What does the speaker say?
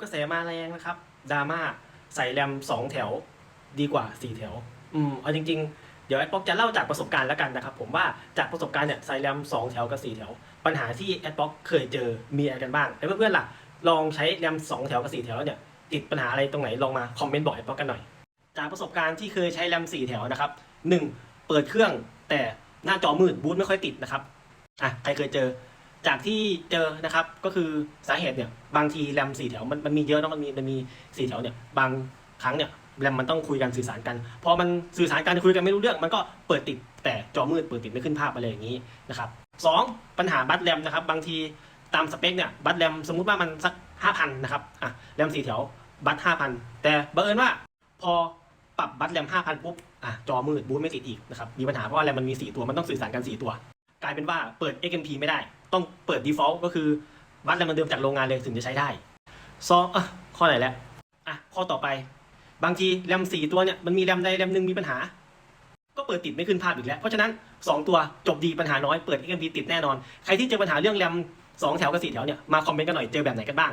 กระแสมาแรงนะครับดราม่าใส่แรมสองแถวดีกว่าสี่แถว อืมเอาจริง ๆ เดี๋ยวแอดบ็อกจะเล่าจากประสบการณ์แล้วกันนะครับ ผมว่าจากประสบการณ์เนี่ยใส่แรมสองแถวกับสี่แถว ปัญหาที่แอดบ็อกเคยเจอมีอะไรกันบ้างแล้วเพื่อนๆล่ะ ลองใช้แรมสองแถวกับสี่แถวแล้วเนี่ยติดปัญหาอะไรตรงไหนลองมาคอมเมนต์บอกแอดบ็อกกันหน่อย จากประสบการณ์ที่เคยใช้แรมสี่แถวนะครับหนึ่งเปิดเครื่องแต่หน้าจอมืดบูตไม่ค่อยติดนะครับอะใครเคยเจอ จากที่เจอนะครับก็คือสาเหตุเนี่ยบางทีแรมสี่แถวมันมันมีเยอะเนอะมันมีมันมีสี่แถวเนี่ยบางครั้งเนี่ยแรมมันต้องคุยกันสื่อสารกันพอมันสื่อสารกันคุยกันไม่รู้เรื่อง มันก็เปิดติดแต่จอมืดเปิดติดไม่ขึ้นภาพอะไรอย่างนี้นะครับสองปัญหาบัตรแรมนะครับบางทีตามสเปคเนี่ยบัตรแรมสมมุติว่ามันสักห้าพันนะครับอะแรมสี่แถวบัตรห้าพันแต่บังเอิญว่าพอปรับบัตรแรมห้าพันปุ๊บอะจอมืดบูตไม่ติดอีกนะครับมีปัญหาเพราะว่าแรมมันมีสี่ตัวมันต้องสื่อสารกันสี่ตัว กลายเป็นว่าเปิด XMP ไม่ได้ ต้องเปิด default ก็คือวัดแรมเดิมจากโรงงานเลยถึงจะใช้ได้ซองอะข้อไหนแล้วอะข้อต่อไป บางทีแรมสี่ตัวเนี่ยมันมีแรมใดแรมหนึ่งมีปัญหา ก็เปิดติดไม่ขึ้นภาพอีกแล้ว เพราะฉะนั้นสองตัวจบดีปัญหาน้อยเปิด XMP ติดแน่นอน ใครที่เจอปัญหาเรื่องแรมสองแถวกับสี่แถวเนี่ยมาคอมเมนต์กันหน่อยเจอแบบไหนกันบ้าง